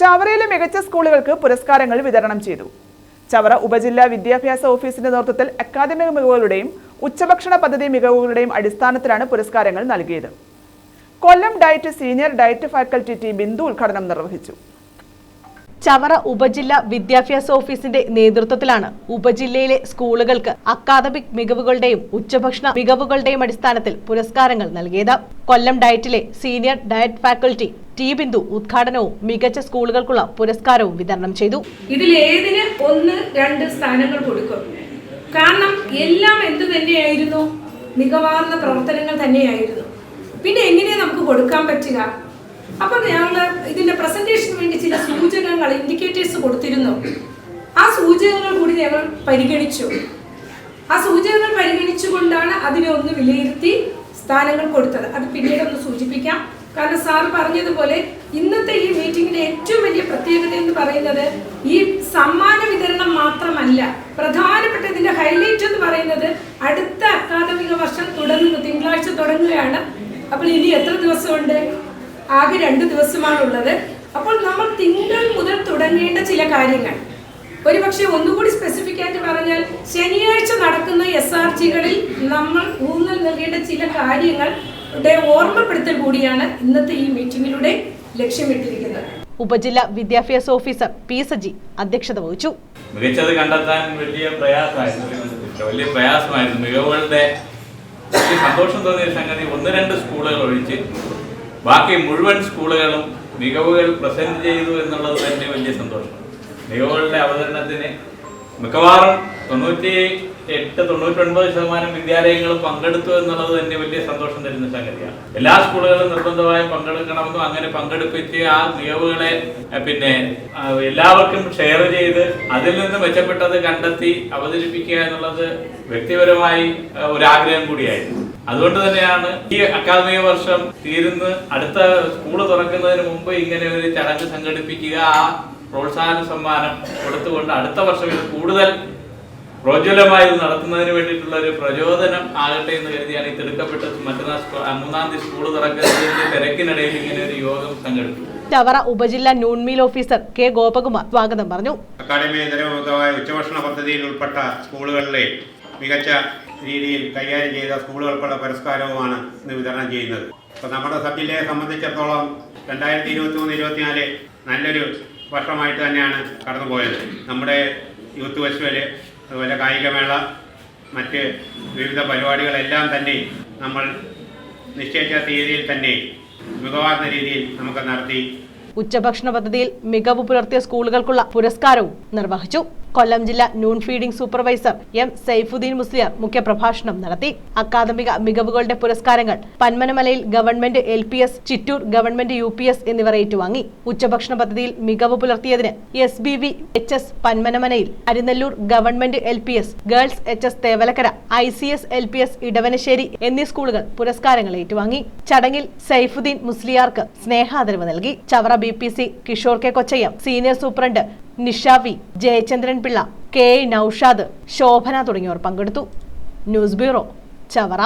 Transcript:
ചവറയിലെ മികച്ച സ്കൂളുകൾക്ക് പുരസ്കാരങ്ങൾ വിതരണം ചെയ്തു. ചവറ ഉപജില്ലാ വിദ്യാഭ്യാസ ഓഫീസിന്റെ നേതൃത്വത്തിൽ അക്കാദമിക മികവുകളുടെയും ഉച്ചഭക്ഷണ പദ്ധതി മികവുകളുടെയും അടിസ്ഥാനത്തിലാണ് പുരസ്കാരങ്ങൾ നൽകിയത്. Kollam DIET senior DIET faculty T Bindu ഉദ്ഘാടനം നിർവഹിച്ചു. ചവറ ഉപജില്ലാ വിദ്യാഭ്യാസ ഓഫീസിന്റെ നേതൃത്വത്തിലാണ് ഉപജില്ലയിലെ സ്കൂളുകൾക്ക് അക്കാദമിക് മികവുകളുടെയും ഉച്ചഭക്ഷണ മികവുകളുടെയും അടിസ്ഥാനത്തിൽ പുരസ്കാരങ്ങൾ നൽകിയത്. Kollam ഡയറ്റിലെ senior DIET faculty T Bindu ഉദ്ഘാടനവും മികച്ച സ്കൂളുകൾക്കുള്ള പുരസ്കാരവും വിതരണം ചെയ്തു. ഇതിൽ ഏതിന് ഒന്ന് രണ്ട് സ്ഥാനങ്ങൾ കൊടുക്കും. കാരണം എല്ലാം എന്ത് തന്നെയായിരുന്നു? മികവാർന്ന പ്രവർത്തനങ്ങൾ തന്നെയായിരുന്നു. പിന്നെ എങ്ങനെയാ നമുക്ക് കൊടുക്കാൻ പറ്റുക? അപ്പം ഞങ്ങൾ ഇതിന്റെ പ്രസന്റേഷന് വേണ്ടി ചില സൂചകങ്ങൾ ഇൻഡിക്കേറ്റേഴ്സ് കൊടുത്തിരുന്നു. ആ സൂചകങ്ങൾ കൂടി ഞങ്ങൾ പരിഗണിച്ചു. ആ സൂചകങ്ങൾ പരിഗണിച്ചുകൊണ്ടാണ് അതിനെ ഒന്ന് വിലയിരുത്തി സ്ഥാനങ്ങൾ കൊടുത്തത്. അത് പിന്നീട് ഒന്ന് സൂചിപ്പിക്കാം. കാരണം സാർ പറഞ്ഞതുപോലെ ഇന്നത്തെ ഈ മീറ്റിംഗിന്റെ ഏറ്റവും വലിയ പ്രത്യേകത എന്ന് പറയുന്നത് ഈ സമ്മാന വിതരണം മാത്രമല്ല. പ്രധാനപ്പെട്ട ഇതിന്റെ ഹൈലൈറ്റ് എന്ന് പറയുന്നത് അടുത്ത അക്കാദമിക വർഷം തുടങ്ങുന്നു. തിങ്കളാഴ്ച തുടങ്ങുകയാണ്. അപ്പോൾ ഇനി എത്ര ദിവസമുണ്ട്? ആകെ രണ്ട് ദിവസമാണുള്ളത്. അപ്പോൾ നമ്മൾ തിങ്കൾ മുതൽ തുടങ്ങേണ്ട ചില കാര്യങ്ങൾ. ഒരുപക്ഷെ ഒന്നുകൂടി സ്പെസിഫിക് ആയിട്ട് പറഞ്ഞാൽ ശനിയാഴ്ച നടക്കുന്ന എസ് ആർ ജികളിൽ നമ്മൾ ഊന്നൽ നൽകേണ്ട ചില കാര്യങ്ങളുടെ ഓർമ്മപ്പെടുത്തൽ കൂടിയാണ് ഇന്നത്തെ ഈ മീറ്റിംഗിലൂടെ ലക്ഷ്യമിട്ടിരിക്കുന്നത്. ഉപജില്ല വിദ്യാഭ്യാസ ഓഫീസർ പി സജി അധ്യക്ഷത വഹിച്ചു. മികച്ചത് കണ്ടെത്താൻ വലിയ പ്രയാസമായിരുന്നു. വലിയ പ്രയാസമായിരുന്നു. മികവുകളുടെ സന്തോഷം തോന്നിയ സംഗതി ഒന്ന് രണ്ട് സ്കൂളുകൾ ഒഴിച്ച് ബാക്കി മുഴുവൻ സ്കൂളുകളും മികവുകൾ പ്രസന്റ് ചെയ്തു എന്നുള്ളത് തന്നെ വലിയ സന്തോഷം. മികവുകളുടെ അവതരണത്തിന് മിക്കവാറും തൊണ്ണൂറ്റി എട്ട് തൊണ്ണൂറ്റൊൻപത് ശതമാനം വിദ്യാലയങ്ങളും പങ്കെടുത്തു എന്നുള്ളത് തന്നെ വലിയ സന്തോഷം തരുന്ന സംഗതിയാണ്. എല്ലാ സ്കൂളുകളും നിർബന്ധമായും പങ്കെടുക്കണമെന്നും അങ്ങനെ പങ്കെടുപ്പിച്ച് ആ മികവുകളെ പിന്നെ എല്ലാവർക്കും ഷെയർ ചെയ്ത് അതിൽ നിന്ന് മെച്ചപ്പെട്ടത് കണ്ടെത്തി അവതരിപ്പിക്കുക എന്നുള്ളത് വ്യക്തിപരമായി ഒരാഗ്രഹം കൂടിയായിരുന്നു. അതുകൊണ്ട് തന്നെയാണ് ഈ അക്കാദമിക വർഷം തീരുന്ന് അടുത്ത സ്കൂൾ തുറക്കുന്നതിന് മുമ്പ് ഇങ്ങനെ ഒരു ചടങ്ങ് സംഘടിപ്പിക്കുക. ആ പ്രോത്സാഹന സമ്മാനം കൊടുത്തുകൊണ്ട് അടുത്ത വർഷം ഇത് കൂടുതൽ പ്രോജ്വലമായി നടത്തുന്നതിന് വേണ്ടിയിട്ടുള്ള ഒരു പ്രചോദനം ആകട്ടെ എന്ന് കരുതിയാണ് ഈ തിടുക്കപ്പെട്ട് മറ്റന്നാൾ മൂന്നാം തീയതി സ്കൂൾ തുറക്കുന്നതിന്റെ തിരക്കിനിടയിൽ ഇങ്ങനെ ഒരു യോഗം സംഘടിപ്പിച്ചു. ചവറ ഉപജില്ല നൂൺമീൽ ഓഫീസർ കെ ഗോപകുമാർ സ്വാഗതം പറഞ്ഞു. അക്കാദമി ഉച്ചഭക്ഷണ പദ്ധതിയിൽ ഉൾപ്പെട്ട സ്കൂളുകളിലെ മികച്ച രീതിയിൽ കൈകാര്യം ചെയ്ത സ്കൂളുകൾക്കുള്ള പുരസ്കാരവുമാണ് ഇന്ന് വിതരണം ചെയ്യുന്നത്. അപ്പോൾ നമ്മുടെ സബ് ജില്ലയെ സംബന്ധിച്ചിടത്തോളം രണ്ടായിരത്തി ഇരുപത്തി മൂന്ന് ഇരുപത്തിനാല് നല്ലൊരു വർഷമായിട്ട് തന്നെയാണ് കടന്നുപോയത്. നമ്മുടെ യൂത്ത് ഫെസ്റ്റിവൽ അതുപോലെ കായികമേള മറ്റ് വിവിധ പരിപാടികളെല്ലാം തന്നെ നമ്മൾ നിശ്ചയിച്ച തീയതിയിൽ തന്നെ മികവാർന്ന രീതിയിൽ നമുക്ക് നടത്തി ഉച്ചഭക്ഷണ പദ്ധതിയിൽ മികവ് പുലർത്തിയ സ്കൂളുകൾക്കുള്ള പുരസ്കാരവും നിർവഹിച്ചു. കൊല്ലം ജില്ലാ noon feeding supervisor M Saifuddin Musliyar മുഖ്യപ്രഭാഷണം നടത്തി. അക്കാദമിക മികവുകളുടെ പുരസ്കാരങ്ങൾ പന്മനമലയിൽ government L P S Chittoor government U P S എന്നിവർ ഏറ്റുവാങ്ങി ഉച്ചഭക്ഷണ പദ്ധതിയിൽ മികവ് പുലർത്തിയതിന് S B V H S പന്മനമനയിൽ Arinellur government L P S girls H S Thevalakkara I C S L P S Edavanassery എന്നീ സ്കൂളുകൾ പുരസ്കാരങ്ങൾ ഏറ്റുവാങ്ങി. ചടങ്ങിൽ സൈഫുദ്ദീൻ മുസ്ലിയാർക്ക് സ്നേഹാദരവ് നൽകി. Chavara B P C Kishore K Kochayyam senior superintendent Nishavi Jayachandran Pillai K. Noushad Shobhana തുടങ്ങിയവർ പങ്കെടുത്തു. News bureau Chavara.